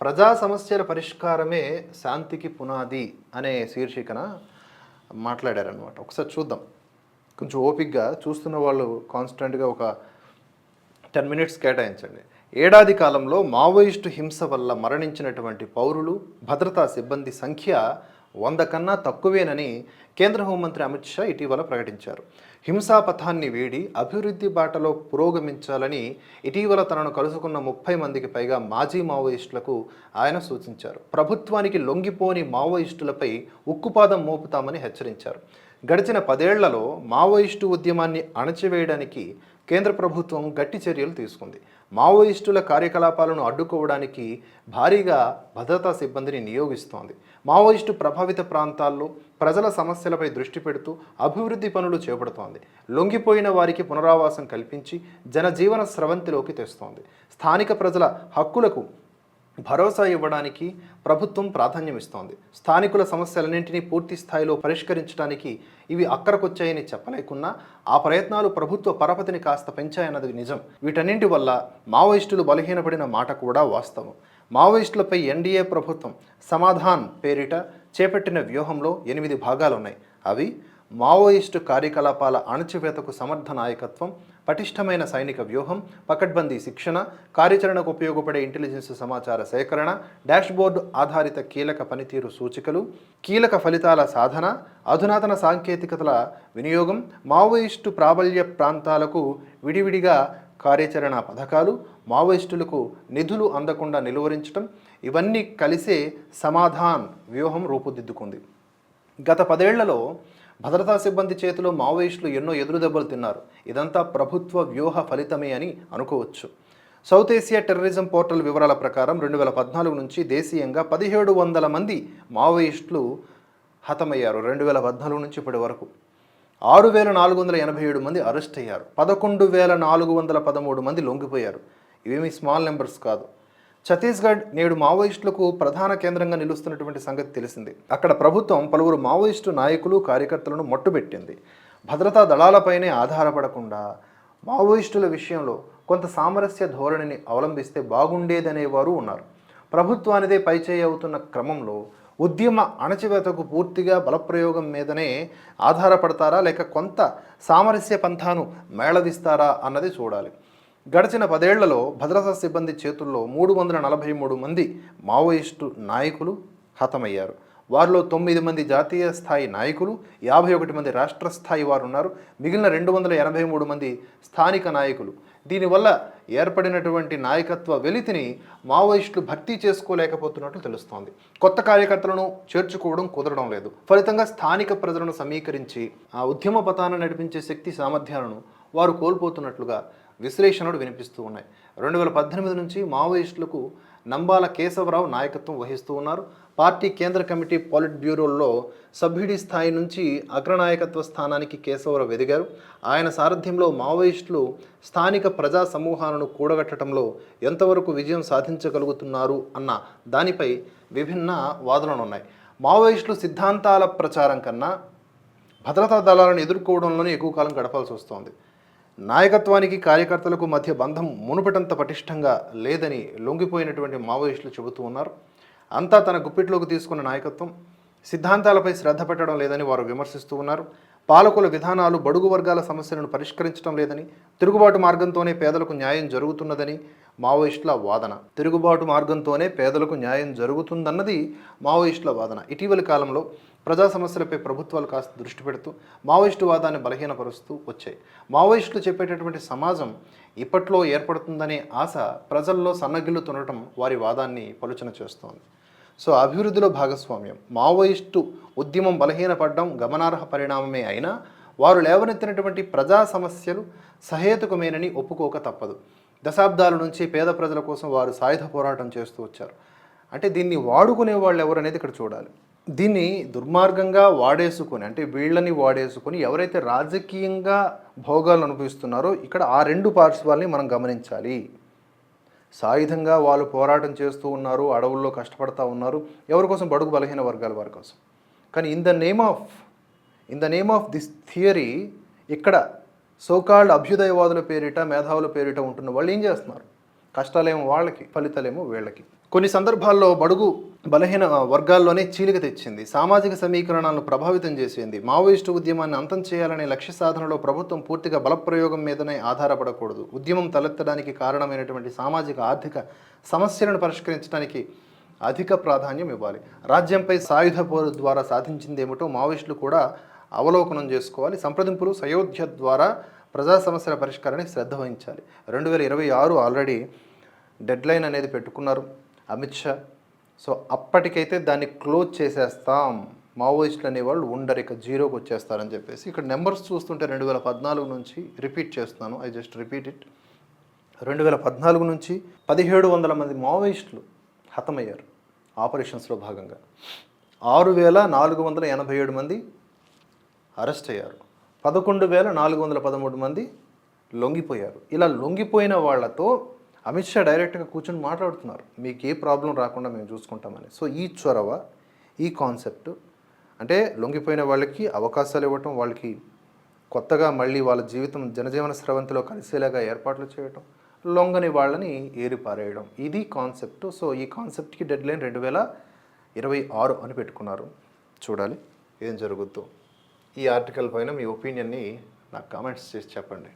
ప్రజా సమస్యల పరిష్కారమే శాంతికి పునాది అనే శీర్షికన మాట్లాడారనమాట ఒకసారి చూద్దాం. కొంచెం ఓపిక్గా చూస్తున్న వాళ్ళు కాన్స్టెంట్గా ఒక టెన్ మినిట్స్ కేటాయించండి. ఏడాది కాలంలో మావోయిస్టు హింస వల్ల మరణించినటువంటి పౌరులు భద్రతా సిబ్బంది సంఖ్య వంద కన్నా తక్కువేనని కేంద్ర హోంమంత్రి అమిత్ షా ఇటీవల ప్రకటించారు. హింసాపథాన్ని వీడి అభివృద్ధి బాటలో పురోగమించాలని ఇటీవల తనను కలుసుకున్న ముప్పై మందికి పైగా మాజీ మావోయిస్టులకు ఆయన సూచించారు. ప్రభుత్వానికి లొంగిపోని మావోయిస్టులపై ఉక్కుపాదం మోపుతామని హెచ్చరించారు. గడిచిన పదేళ్ళలో మావోయిస్టు ఉద్యమాన్ని అణచివేయడానికి కేంద్ర ప్రభుత్వం గట్టి చర్యలు తీసుకుంది. మావోయిస్టుల కార్యకలాపాలను అడ్డుకోవడానికి భారీగా భద్రతా సిబ్బందిని నియోగిస్తోంది. మావోయిస్టు ప్రభావిత ప్రాంతాల్లో ప్రజల సమస్యలపై దృష్టి పెడుతూ అభివృద్ధి పనులు చేపడుతోంది. లొంగిపోయిన వారికి పునరావాసం కల్పించి జనజీవన స్రవంతిలోకి తెస్తోంది. స్థానిక ప్రజల హక్కులకు భరోసా ఇవ్వడానికి ప్రభుత్వం ప్రాధాన్యం ఇస్తోంది స్థానికుల సమస్యలన్నింటినీ పూర్తి స్థాయిలో పరిష్కరించడానికి ఇవి అక్కరకొచ్చాయని చెప్పలేకున్నా ఆ ప్రయత్నాలు ప్రభుత్వ పరపతిని కాస్త పెంచాయన్నది నిజం. వీటన్నింటి వల్ల మావోయిస్టులు బలహీనపడిన మాట కూడా వాస్తవం. మావోయిస్టులపై ఎన్డీఏ ప్రభుత్వం సమాధాన్ పేరిట చేపట్టిన వ్యూహంలో ఎనిమిది భాగాలున్నాయి. అవి మావోయిస్టు కార్యకలాపాల అణచివేతకు సమర్థ నాయకత్వం పటిష్టమైన సైనిక వ్యూహం పకడ్బందీ శిక్షణ కార్యాచరణకు ఉపయోగపడే ఇంటెలిజెన్స్ సమాచార సేకరణ డాష్బోర్డు ఆధారిత కీలక పనితీరు సూచికలు కీలక ఫలితాల సాధన అధునాతన సాంకేతికతల వినియోగం మావోయిస్టు ప్రాబల్య ప్రాంతాలకు విడివిడిగా కార్యాచరణ పథకాలు మావోయిస్టులకు నిధులు అందకుండా నిలువరించడం ఇవన్నీ కలిసే సమాధాన్ వ్యూహం రూపుదిద్దుకుంది. గత పదేళ్ళలో భద్రతా సిబ్బంది చేతిలో మావోయిస్టులు ఎన్నో ఎదురుదెబ్బలు తిన్నారు. ఇదంతా ప్రభుత్వ వ్యూహ ఫలితమే అని అనుకోవచ్చు. సౌత్ ఏసియా టెర్రరిజం పోర్టల్ వివరాల ప్రకారం రెండు వేల పద్నాలుగు నుంచి దేశీయంగా పదిహేడు వందల మంది మావోయిస్టులు హతమయ్యారు. రెండు వేల పద్నాలుగు నుంచి ఇప్పటి వరకు ఆరు వేల నాలుగు వందల ఎనభై ఏడు మంది అరెస్ట్ అయ్యారు. పదకొండు వేల నాలుగు వందల పదమూడు మంది లొంగిపోయారు. ఇవేమి స్మాల్ నెంబర్స్ కాదు. ఛత్తీస్గఢ్ నేడు మావోయిస్టులకు ప్రధాన కేంద్రంగా నిలుస్తున్నటువంటి సంగతి తెలిసింది. అక్కడ ప్రభుత్వం పలువురు మావోయిస్టు నాయకులు కార్యకర్తలను మట్టుబెట్టింది. భద్రతా దళాలపైనే ఆధారపడకుండా మావోయిస్టుల విషయంలో కొంత సామరస్య ధోరణిని అవలంబిస్తే బాగుండేదనేవారు ఉన్నారు. ప్రభుత్వానిదే పైచేయి అవుతున్న క్రమంలో ఉద్యమ అణచివేతకు పూర్తిగా బలప్రయోగం మీదనే ఆధారపడతారా లేక కొంత సామరస్య పంథాను మేళవిస్తారా అన్నది చూడాలి. గడిచిన పదేళ్ళలో భద్రతా సిబ్బంది చేతుల్లో మూడు వందల నలభై మూడు మంది మావోయిస్టు నాయకులు హతమయ్యారు. వారిలో తొమ్మిది మంది జాతీయ స్థాయి నాయకులు యాభై ఒకటి మంది రాష్ట్ర స్థాయి వారు ఉన్నారు. మిగిలిన రెండు వందల ఎనభై మూడు మంది స్థానిక నాయకులు. దీనివల్ల ఏర్పడినటువంటి నాయకత్వ వెలితిని మావోయిస్టులు భర్తీ చేసుకోలేకపోతున్నట్లు తెలుస్తోంది. కొత్త కార్యకర్తలను చేర్చుకోవడం కుదరడం లేదు. ఫలితంగా స్థానిక ప్రజలను సమీకరించి ఆ ఉద్యమ పతాన్ని నడిపించే శక్తి సామర్థ్యాలను వారు కోల్పోతున్నట్లుగా విశ్లేషణలు వినిపిస్తూ ఉన్నాయి. రెండు వేల పద్దెనిమిది నుంచి మావోయిస్టులకు నంబాల కేశవరావు నాయకత్వం వహిస్తూ ఉన్నారు. పార్టీ కేంద్ర కమిటీ పాలిట్ బ్యూరోల్లో సభ్యుడి స్థాయి నుంచి అగ్రనాయకత్వ స్థానానికి కేశవరావు ఎదిగారు. ఆయన సారథ్యంలో మావోయిస్టులు స్థానిక ప్రజా సమూహాలను కూడగట్టడంలో ఎంతవరకు విజయం సాధించగలుగుతున్నారు అన్న దానిపై విభిన్న వాదనలు ఉన్నాయి. మావోయిస్టులు సిద్ధాంతాల ప్రచారం కన్నా భద్రతా దళాలను ఎదుర్కోవడంలోనే ఎక్కువ కాలం గడపాల్సి వస్తోంది. నాయకత్వానికి కార్యకర్తలకు మధ్య బంధం మునుపటంత పటిష్టంగా లేదని లొంగిపోయినటువంటి మావోయిస్టులు చెబుతూ ఉన్నారు. అంతా తన గుప్పిట్లోకి తీసుకున్న నాయకత్వం సిద్ధాంతాలపై శ్రద్ధ పెట్టడం లేదని వారు విమర్శిస్తూ ఉన్నారు. పాలకుల విధానాలు బడుగు వర్గాల సమస్యలను పరిష్కరించడం లేదని తిరుగుబాటు మార్గంతోనే పేదలకు న్యాయం జరుగుతున్నదని మావోయిస్టుల వాదన. తిరుగుబాటు మార్గంతోనే పేదలకు న్యాయం జరుగుతుందన్నది మావోయిస్టుల వాదన. ఇటీవలి కాలంలో ప్రజా సమస్యలపై ప్రభుత్వాలు కాస్త దృష్టి పెడుతూ మావోయిస్టు వాదాన్ని బలహీనపరుస్తూ వచ్చాయి. మావోయిస్టులు చెప్పేటటువంటి సమాజం ఇప్పట్లో ఏర్పడుతుందనే ఆశ ప్రజల్లో సన్నగిల్లుతుండటం వారి వాదాన్ని పలుచన చేస్తోంది. సో అభివృద్ధిలో భాగస్వామ్యం. మావోయిస్టు ఉద్యమం బలహీనపడడం గమనార్హ పరిణామమే అయినా వారు లేవనెత్తినటువంటి ప్రజా సమస్యలు సహేతుకమేనని ఒప్పుకోక తప్పదు. దశాబ్దాల నుంచి పేద ప్రజల కోసం వారు సాయుధ పోరాటం చేస్తూ వచ్చారు. అంటే దీన్ని వాడుకునే వాళ్ళు ఎవరనేది ఇక్కడ చూడాలి. దీన్ని దుర్మార్గంగా వాడేసుకొని అంటే వీళ్ళని వాడేసుకొని ఎవరైతే రాజకీయంగా భోగాలు అనుభవిస్తున్నారో ఇక్కడ ఆ రెండు పార్శ్వాల్ని మనం గమనించాలి. సాయుధంగా వాళ్ళు పోరాటం చేస్తూ ఉన్నారు అడవుల్లో కష్టపడతా ఉన్నారు. ఎవరి కోసం? బడుగు బలహీన వర్గాల వారి కోసం. కానీ in the name of in the name of this theory ఇక్కడ సోకాల్డ్ అభ్యుదయవాదుల పేరిట మేధావుల పేరిట ఉంటున్న వాళ్ళు ఏం చేస్తున్నారు? కష్టాలేమో వాళ్ళకి ఫలితాలేమో వీళ్ళకి. కొన్ని సందర్భాల్లో బడుగు బలహీన వర్గాల్లోనే చీలిక తెచ్చింది. సామాజిక సమీకరణాలను ప్రభావితం చేసింది. మావోయిస్టు ఉద్యమాన్ని అంతం చేయాలనే లక్ష్య సాధనలో ప్రభుత్వం పూర్తిగా బలప్రయోగం మీదనే ఆధారపడకూడదు. ఉద్యమం తలెత్తడానికి కారణమైనటువంటి సామాజిక ఆర్థిక సమస్యలను పరిష్కరించడానికి అధిక ప్రాధాన్యం ఇవ్వాలి. రాజ్యంపై సాయుధ పోరు ద్వారా సాధించింది ఏమిటో మావోయిస్టులు కూడా అవలోకనం చేసుకోవాలి. సంప్రదింపులు సయోధ్య ద్వారా ప్రజా సమస్యల పరిష్కారానికి శ్రద్ధ వహించాలి. రెండు వేల ఇరవై ఆరు ఆల్రెడీ డెడ్లైన్ అనేది పెట్టుకున్నారు అమిత్ షా. సో అప్పటికైతే దాన్ని క్లోజ్ చేసేస్తాం. మావోయిస్టులు అనేవాళ్ళు ఉండరు ఇక జీరోకి వచ్చేస్తారని చెప్పేసి. ఇక్కడ నెంబర్స్ చూస్తుంటే రెండు వేల పద్నాలుగు నుంచి రిపీట్ చేస్తున్నాను. I just repeat it. రెండు వేల పద్నాలుగు నుంచి పదిహేడు వందల మంది మావోయిస్టులు హతమయ్యారు ఆపరేషన్స్లో భాగంగా. ఆరు వేల నాలుగు వందల ఎనభై ఏడు మంది అరెస్ట్ అయ్యారు. పదకొండు వేల నాలుగు వందల పదమూడు మంది లొంగిపోయారు. ఇలా లొంగిపోయిన వాళ్ళతో అమిత్ షా డైరెక్ట్గా కూర్చొని మాట్లాడుతున్నారు. మీకు ఏ ప్రాబ్లం రాకుండా మేము చూసుకుంటామని. సో ఈ చొరవ ఈ కాన్సెప్ట్ అంటే లొంగిపోయిన వాళ్ళకి అవకాశాలు ఇవ్వటం వాళ్ళకి కొత్తగా మళ్ళీ వాళ్ళ జీవితం జనజీవన స్రవంతిలో కలిసేలాగా ఏర్పాట్లు చేయటం లొంగని వాళ్ళని ఏరిపారేయడం. ఇది కాన్సెప్ట్. సో ఈ కాన్సెప్ట్కి డెడ్ లైన్ రెండు వేల ఇరవై ఆరు అని పెట్టుకున్నారు. చూడాలి. ఏం జరుగుద్దో. ఈ ఆర్టికల్ పైన మీ ఒపీనియన్ని నాకు కామెంట్స్ చేసి చెప్పండి.